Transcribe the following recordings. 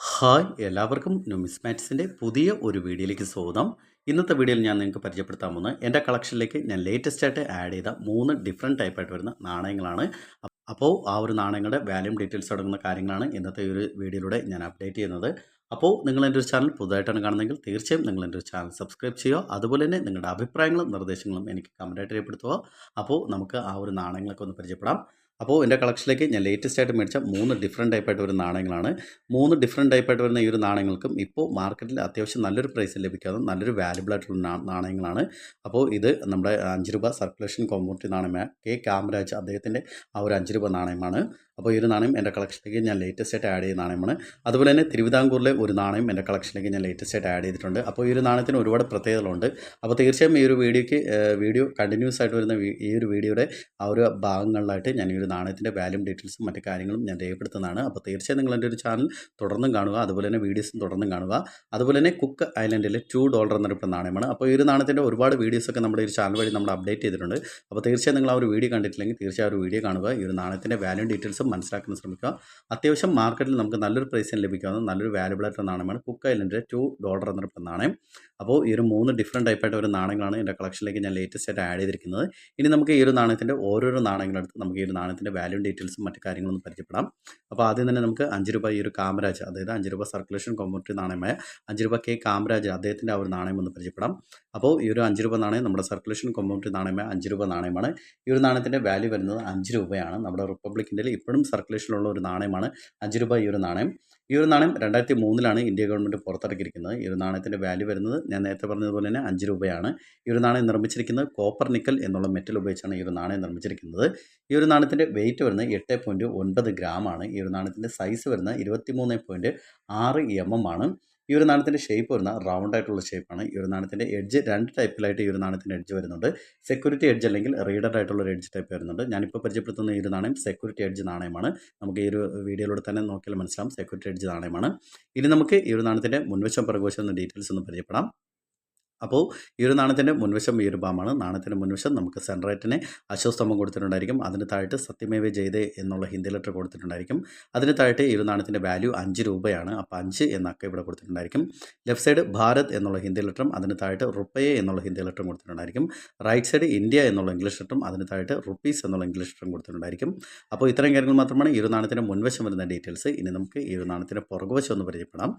Hi എല്ലാവർക്കും ന്യൂമിസ്മാറ്റിക്സിന്റെ പുതിയ ഒരു വീഡിയോയിലേക്ക് സ്വാഗതം. ഇന്നത്തെ വീഡിയോയിൽ ഞാൻ നിങ്ങൾക്ക് പരിചയപ്പെടുത്താൻ പോകുന്നത് എന്റെ കളക്ഷനിലേക്ക് ഞാൻ ലേറ്റസ്റ്റ് ആയിട്ട് ആഡ് ചെയ്ത മൂന്ന് ഡിഫറെന്റ് ടൈപ്പായിട്ട് വരുന്ന നാണയങ്ങളാണ്. അപ്പോൾ ആ ഒരു നാണയങ്ങളുടെ വാല്യൂം ഡീറ്റെയിൽസ് അടങ്ങുന്ന കാര്യങ്ങളാണ് ഇന്നത്തെ ഒരു വീഡിയോയിലൂടെ ഞാൻ അപ്ഡേറ്റ് ചെയ്യുന്നത്. അപ്പോൾ നിങ്ങൾ എന്റെ ഒരു ചാനൽ പുതുതായിട്ടാണ് കാണുന്നതെങ്കിൽ തീർച്ചയായും നിങ്ങൾ എന്റെ ഒരു ചാനൽ സബ്സ്ക്രൈബ് ചെയ്യുക. അതുപോലെ തന്നെ നിങ്ങളുടെ അഭിപ്രായങ്ങളും നിർദ്ദേശങ്ങളും എനിക്ക് കമന്റായിട്ട് രേഖപ്പെടുത്തുക. അപ്പോൾ നമുക്ക് ആ ഒരു നാണയങ്ങളൊക്കെ ഒന്ന് പരിചയപ്പെടാം. അപ്പോൾ എന്റെ കളക്ഷനിലേക്ക് ഞാൻ ലേറ്റസ്റ്റ് ആയിട്ട് മേടിച്ച മൂന്ന് ഡിഫറെന്റ് ടൈപ്പായിട്ട് വരുന്ന നാണയങ്ങളാണ്. മൂന്ന് ഡിഫറെന്റ് ടൈപ്പായിട്ട് വരുന്ന ഈ ഒരു നാണയങ്ങൾക്കും ഇപ്പോൾ മാർക്കറ്റിൽ അത്യാവശ്യം നല്ലൊരു പ്രൈസ് ലഭിക്കാതെ നല്ലൊരു വാല്യുബിൾ ആയിട്ടുള്ള നാണയങ്ങളാണ്. അപ്പോൾ ഇത് നമ്മുടെ അഞ്ച് രൂപ സർക്കുലേഷൻ കോമ്പോർട്ടി നാണയമായ കെ കാമരാജ് അദ്ദേഹത്തിന്റെ ആ ഒരു അഞ്ച് രൂപ നാണയമാണ്. അപ്പോൾ ഈ ഒരു നാണയം എന്റെ കളക്ഷനിലേക്ക് ഞാൻ ലേറ്റസ്റ്റ് ആയിട്ട് ആഡ് ചെയ്ത നാണയമാണ്. അതുപോലെ തന്നെ തിരുവിതാംകൂറിലെ ഒരു നാണയം എന്റെ കളക്ഷനിലേക്ക് ഞാൻ ലേറ്റസ്റ്റ് ആയിട്ട് ആഡ് ചെയ്തിട്ടുണ്ട്. അപ്പോൾ ഈ ഒരു നാണയത്തിന് ഒരുപാട് പ്രത്യേകതകളുണ്ട്. അപ്പോൾ തീർച്ചയായും ഈ ഒരു വീഡിയോയ്ക്ക് വീഡിയോ കണ്ടിന്യൂസ് ആയിട്ട് വരുന്ന ഈ ഒരു വീഡിയോയുടെ ആ ഒരു ഭാഗങ്ങളിലായിട്ട് ഞാൻ ഈ ഒരു നാണയത്തിന്റെ വാല്യൂ ഡീറ്റെയിൽസും മറ്റു കാര്യങ്ങളും ഞാൻ രേഖപ്പെടുത്തുന്നതാണ്. അപ്പോൾ തീർച്ചയായും നിങ്ങൾ എന്റെ ഒരു ചാനൽ തുടർന്നും കാണുക. അതുപോലെ തന്നെ വീഡിയോസും തുടർന്നും കാണുക. അതുപോലെ തന്നെ കുക്ക് ഐലൻഡിലെ ടു ഡോളർ എന്നറിയപ്പെടുന്ന നാണയമാണ്. അപ്പോൾ ഈ ഒരു നാണയത്തിന്റെ ഒരുപാട് വീഡിയോസൊക്കെ നമ്മുടെ ഈ ഒരു ചാനൽ വഴി നമ്മൾ അപ്ഡേറ്റ് ചെയ്തിട്ടുണ്ട്. അപ്പോൾ തീർച്ചയായും നിങ്ങൾ ആ ഒരു വീഡിയോ കണ്ടിട്ടില്ലെങ്കിൽ തീർച്ചയായും ഒരു വീഡിയോ കാണുക. ഈ ഒരു നാണയത്തിന്റെ വാല്യൂ ഡീറ്റെയിൽസും മനസ്സിലാക്കാൻ ശ്രമിക്കുക. അത്യാവശ്യം മാർക്കറ്റിൽ നമുക്ക് നല്ലൊരു പ്രൈസിന് ലഭിക്കാവുന്ന നല്ലൊരു വാല്യൂബിൾ ആയിട്ടുള്ള നാണയമാണ് കുക്ക് ഐലൻഡിലെ ടു ഡോളർ എന്നറിയപ്പെടുന്ന നാണയം. അപ്പോൾ ഈ ഒരു മൂന്ന് ഡിഫറെന്റ് ടൈപ്പായിട്ട് ഒരു നാണയങ്ങളാണ് എന്റെ കളക്ഷനിലേക്ക് ഞാൻ ലേറ്റസ്റ്റ് ആയിട്ട് ആഡ് ചെയ്തിരിക്കുന്നത്. ഇനി നമുക്ക് ഈ ഒരു നാണയത്തിന്റെ ഓരോരോ നാണയങ്ങളെടുത്ത് നമുക്ക് ഈ ഒരു നാണയത്തിന്റെ വാല്യൂ ഡീറ്റെയിൽസും മറ്റു കാര്യങ്ങളൊന്നും പരിചയപ്പെടാം. അപ്പോൾ ആദ്യം തന്നെ നമുക്ക് അഞ്ച് രൂപ ഈ ഒരു കാമരാജ് അതായത് അഞ്ച് രൂപ സർക്കുലേഷൻ കോമ്പോർട്ടി നാണയമായ അഞ്ച് രൂപ കെ കാമരാജ് അദ്ദേഹത്തിന്റെ ആ ഒരു നാണയം ഒന്ന് പരിചയപ്പെടാം. അപ്പോൾ ഈ ഒരു അഞ്ച് രൂപ നാണയം നമ്മുടെ സർക്കുലേഷൻ കോമ്പോർട്ടി നാണയമായ അഞ്ച് രൂപ നാണയമാണ്. ഈ ഒരു നാണയത്തിന്റെ വാല്യൂ വരുന്നത് അഞ്ച് രൂപയാണ്. നമ്മുടെ റിപ്പബ്ലിക് ഇന്ത്യയിൽ ഇപ്പോഴും സർക്കുലേഷനിലുള്ള ഒരു നാണയമാണ് അഞ്ച് രൂപ ഈ ഒരു നാണയം. ഈ ഒരു നാണയം രണ്ടായിരത്തി മൂന്നിലാണ് ഇന്ത്യ ഗവൺമെന്റ് പുറത്തിറക്കിയിരിക്കുന്നത്. ഈ ഒരു നാണയത്തിന്റെ വാല്യൂ വരുന്നത് ഞാൻ നേരത്തെ പറഞ്ഞതുപോലെ തന്നെ അഞ്ച് രൂപയാണ്. ഈ ഒരു നാണയം നിർമ്മിച്ചിരിക്കുന്നത് കോപ്പർ നിക്കൽ എന്നുള്ള മെറ്റൽ ഉപയോഗിച്ചാണ് ഈ ഒരു നാണയം നിർമ്മിച്ചിരിക്കുന്നത്. ഈ ഒരു നാണയത്തിന്റെ വെയിറ്റ് വരുന്നത് എട്ട് പോയിന്റ് ഒൻപത് ഗ്രാമാണ് ഈ ഒരു നാണയത്തിന്റെ സൈസ് വരുന്നത് ഇരുപത്തി മൂന്ന് പോയിന്റ് ആറ് എം എം ആണ്. ഈ ഒരു നാണയത്തിന്റെ ഷേപ്പ് വരുന്ന റൗണ്ട് ആയിട്ടുള്ള ഷേപ്പാണ് ഈ ഒരു നാണയത്തിന്റെ എഡ്ജ് രണ്ട് ടൈപ്പിലായിട്ട് ഈ ഒരു നാണയത്തിന്റെ എഡ്ജ് വരുന്നുണ്ട്. സെക്യൂരിറ്റി എഡ്ജ് അല്ലെങ്കിൽ റീഡർ ആയിട്ടുള്ള ഒരു എഡ്ജ് ടൈപ്പ് വരുന്നുണ്ട്. ഞാനിപ്പോൾ പരിചയപ്പെടുത്തുന്ന ഈ ഒരു നാണയം സെക്യൂരിറ്റി എഡ്ജ് നാണയമാണ്. നമുക്ക് ഈ ഒരു വീഡിയോയിലൂടെ തന്നെ നോക്കിയാൽ മനസ്സിലാവും സെക്യൂരിറ്റി എഡ്ജ് നാണയമാണ്. ഇനി നമുക്ക് ഈ ഒരു നാണയത്തിന്റെ മുൻവശം പിറകുവശം എന്ന ഡീറ്റെയിൽസ് ഒന്ന് പരിചയപ്പെടാം. അപ്പോൾ ഈ ഒരു നാണയത്തിന്റെ മുൻവശം ഈ ഒരു ബാമാണ്. നാണയത്തിന്റെ മുൻവശം നമുക്ക് സെൻട്രേറ്റിനെ അശോസ്തംഭം കൊടുത്തിട്ടുണ്ടായിരിക്കും. അതിന് താഴത്ത് സത്യമേവ ജയ്തേ എന്നുള്ള ഹിന്ദി ലെറ്റർ കൊടുത്തിട്ടുണ്ടായിരിക്കും. അതിന് താഴത്ത് ഈ ഒരു നാണയത്തിന്റെ വാല്യൂ അഞ്ച് രൂപയാണ്. അപ്പോൾ അഞ്ച് എന്നൊക്കെ ഇവിടെ കൊടുത്തിട്ടുണ്ടായിരിക്കും. ലെഫ്റ്റ് സൈഡ് ഭാരത് എന്നുള്ള ഹിന്ദി ലെറ്ററും അതിന് താഴത്ത് റുപ്പയെ എന്നുള്ള ഹിന്ദി ലെറ്ററും കൊടുത്തിട്ടുണ്ടായിരിക്കും. റൈറ്റ് സൈഡ് ഇന്ത്യ എന്നുള്ള ഇംഗ്ലീഷ് ലെറ്ററും അതിന് താഴത്ത് റുപ്പീസ് എന്നുള്ള ഇംഗ്ലീഷ് ലെറ്ററും കൊടുത്തിട്ടുണ്ടായിരിക്കും. അപ്പോൾ ഇത്രയും കാര്യങ്ങൾ മാത്രമാണ് ഈ ഒരു നാണയത്തിന്റെ മുൻവശം വരുന്ന ഡീറ്റെയിൽസ്. ഇനി നമുക്ക് ഈ ഒരു നാണയത്തിന്റെ പുറകുവശം ഒന്ന് പരിചയപ്പെടാം.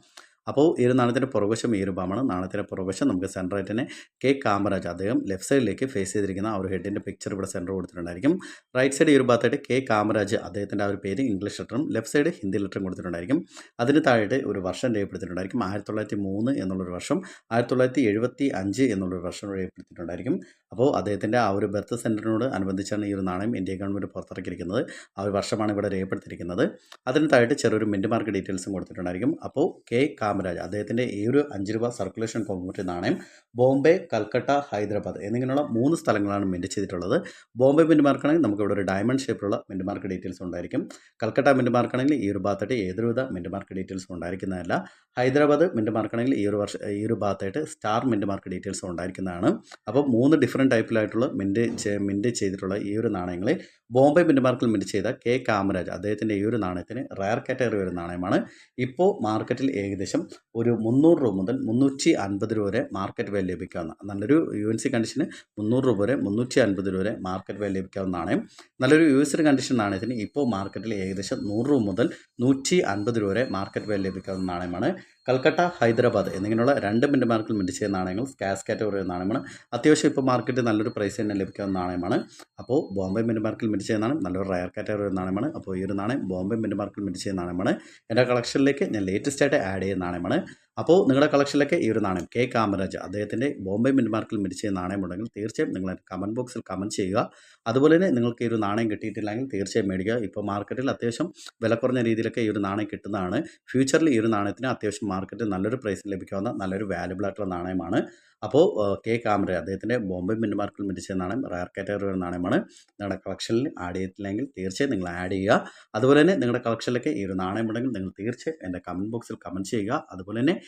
അപ്പോൾ ഈ ഒരു നാണയത്തിന്റെ പുറകുവശം ഈ രൂപമാണ് നാണയത്തിന്റെ പുറകുവശം നമുക്ക് സെൻട്രേറ്റിനെ കെ കാമരാജ് അദ്ദേഹം ലെഫ്റ്റ് സൈഡിലേക്ക് ഫേസ് ചെയ്തിരിക്കുന്ന ആ ഒരു ഹെഡിന്റെ പിക്ചർ ഇവിടെ സെന്റർ കൊടുത്തിട്ടുണ്ടായിരിക്കും. റൈറ്റ് സൈഡ് ഈ ഒരു ഭാഗത്തായിട്ട് കെ കാമരാജ് അദ്ദേഹത്തിന്റെ ആ ഒരു പേര് ഇംഗ്ലീഷ് ലെറ്ററും ലെഫ്റ്റ് സൈഡ് ഹിന്ദി ലെറ്ററും കൊടുത്തിട്ടുണ്ടായിരിക്കും. അതിന് താഴെ ഒരു വർഷം രേഖപ്പെടുത്തിയിട്ടുണ്ടായിരിക്കും. ആയിരത്തി തൊള്ളായിരത്തി മൂന്ന് എന്നുള്ളൊരു വർഷം ആയിരത്തി തൊള്ളായിരത്തി എഴുപത്തി അഞ്ച് എന്നുള്ളൊരു വർഷം രേഖപ്പെടുത്തിയിട്ടുണ്ടായിരിക്കും. അപ്പോൾ അദ്ദേഹത്തിന്റെ ആ ഒരു ബർത്ത് സെന്ററിനോട് അനുബന്ധിച്ചാണ് ഈ ഒരു നാണയം ഇന്ത്യ ഗവൺമെന്റ് പുറത്തിറക്കിയിരിക്കുന്നത്. ആ ഒരു വർഷമാണ് ഇവിടെ രേഖപ്പെടുത്തിയിരിക്കുന്നത്. അതിന് താഴെ ചെറിയൊരു മിന്റ് മാർക്ക് ഡീറ്റെയിൽസും കൊടുത്തിട്ടുണ്ടായിരിക്കും. അപ്പോൾ കെ കാമരാജ് അദ്ദേഹത്തിന്റെ ഈ ഒരു അഞ്ച് രൂപ സർക്കുലേഷൻ കോമ്പറ്റി നാണയം ബോംബെ കൽക്കട്ട ഹൈദരാബാദ് എന്നിങ്ങനെയുള്ള മൂന്ന് സ്ഥലങ്ങളാണ് മിന്റ് ചെയ്തിട്ടുള്ളത്. ബോംബെ മിന്റ് മാർക്കാണെങ്കിൽ നമുക്ക് ഇവിടെ ഒരു ഡയമണ്ട് ഷേപ്പിലുള്ള മിന്റ് മാർക്ക് ഡീറ്റെയിൽസ് ഉണ്ടായിരിക്കും. കൽക്കട്ട മിന്റ് മാർക്കാണെങ്കിൽ ഈ ഒരു ഭാഗത്തായിട്ട് ഏതൊരുവിധ മിന്റ് മാർക്ക് ഡീറ്റെയിൽസ് ഉണ്ടായിരിക്കുന്നതല്ല. ഹൈദരാബാദ് മിന്റ് മാർക്കാണെങ്കിൽ ഈ ഒരു വർഷം ഈ ഒരു ഭാഗത്തായിട്ട് സ്റ്റാർ മിന്റ് മാർക്ക് ഡീറ്റെയിൽസ് ഉണ്ടായിരിക്കുന്നതാണ്. അപ്പോൾ മൂന്ന് ഡിഫറെന്റ് ടൈപ്പിലായിട്ടുള്ള മിന്റ് മിന്റ് ചെയ്തിട്ടുള്ള ഈ ഒരു നാണയങ്ങളെ ബോംബെ മിന്റ് മാർക്കിൽ മിന്റ് ചെയ്ത കെ. കാമരാജ്. അദ്ദേഹത്തിന്റെ ഈ ഒരു നാണയത്തിന് റയർ കാറ്റഗറി വരുന്ന നാണയമാണ്. ഇപ്പോൾ മാർക്കറ്റിൽ ഏകദേശം ഒരു മുന്നൂറ് രൂപ മുതൽ മുന്നൂറ്റി അൻപത് രൂപ വരെ മാർക്കറ്റ് വാല്യൂ ലഭിക്കാവുന്ന നല്ലൊരു യു എൻ സി കണ്ടീഷന് മുന്നൂറ് രൂപ വരെ മുന്നൂറ്റി അൻപത് രൂപ വരെ മാർക്കറ്റ് വാല്യൂ ലഭിക്കാവുന്ന നാണയം നല്ലൊരു യു എസ് കണ്ടീഷൻ നാണയത്തിന് ഇപ്പോൾ മാർക്കറ്റിൽ ഏകദേശം നൂറ് രൂപ മുതൽ നൂറ്റി അൻപത് രൂപ വരെ മാർക്കറ്റ് വാല്യൂ ലഭിക്കാവുന്ന നാണയമാണ്. കൽക്കട്ട ഹൈദരാബാദ് എന്നിങ്ങനെയുള്ള രണ്ട് മിന്റ് മാർക്കിൽ മിന്റ് ചെയ്യുന്ന നാണയങ്ങൾ സ്കാസ് കാറ്റഗറി നാണയമാണ്. അത്യാവശ്യം ഇപ്പോൾ മാർക്കറ്റിൽ നല്ലൊരു പ്രൈസ് തന്നെ ലഭിക്കാവുന്ന നാണയമാണ്. അപ്പോൾ ബോംബെ മിന്റ് മാർക്കിൽ മിന്റ് ചെയ്യുന്ന നാണയം നല്ലൊരു റയർ കാറ്റഗറി നാണയമാണ്. അപ്പോൾ ഈ ഒരു നാണയം ബോംബെ മിന്റ് മാർക്കിൽ മിന്റ് ചെയ്യുന്ന നാണയമാണ്. എന്റെ കളക്ഷനിലേക്ക് ഞാൻ ലേറ്റസ്റ്റ് ആയിട്ട് ആഡ് ചെയ്യുന്ന നാണയമാണ് അപ്പോൾ നിങ്ങളുടെ കളക്ഷനിലൊക്കെ ഈ ഒരു നാണയം കെ കാമരാജ് അദ്ദേഹത്തിന്റെ ബോംബെ മിൻമാർക്കിൽ മരിച്ച മിന്റ് ചെയ്യുന്ന നാണയം ഉണ്ടെങ്കിൽ തീർച്ചയായും നിങ്ങൾ കമന്റ് ബോക്സിൽ കമന്റ് ചെയ്യുക. അതുപോലെ തന്നെ നിങ്ങൾക്ക് ഈ ഒരു നാണയം കിട്ടിയിട്ടില്ലെങ്കിൽ തീർച്ചയായും മേടിക്കുക. ഇപ്പോൾ മാർക്കറ്റിൽ അത്യാവശ്യം വില കുറഞ്ഞ രീതിയിലൊക്കെ ഈ ഒരു നാണയം കിട്ടുന്നതാണ്. ഫ്യൂച്ചറിൽ ഈ ഒരു നാണയത്തിന് അത്യാവശ്യം മാർക്കറ്റിൽ നല്ലൊരു പ്രൈസിൽ ലഭിക്കാവുന്ന നല്ലൊരു വാല്യബിൾ ആയിട്ടുള്ള നാണയമാണ്. അപ്പോൾ കെ കാമറ അദ്ദേഹത്തിന്റെ ബോംബെ മിൻമാർക്കിൽ മാർക്കിൽ മിന്റ് നാണയം റയർ കാറ്റഗറി നാണയമാണ്. നിങ്ങളുടെ കളക്ഷനിൽ ആഡ് ചെയ്തിട്ടില്ലെങ്കിൽ തീർച്ചയായും നിങ്ങൾ ആഡ് ചെയ്യുക. അതുപോലെ തന്നെ നിങ്ങളുടെ കളക്ഷനിലൊക്കെ ഈ ഒരു നാണയം ഉണ്ടെങ്കിൽ നിങ്ങൾ തീർച്ചയായും എന്റെ കമന്റ് ബോക്സിൽ കമന്റ് ചെയ്യുക. അതുപോലെ തന്നെ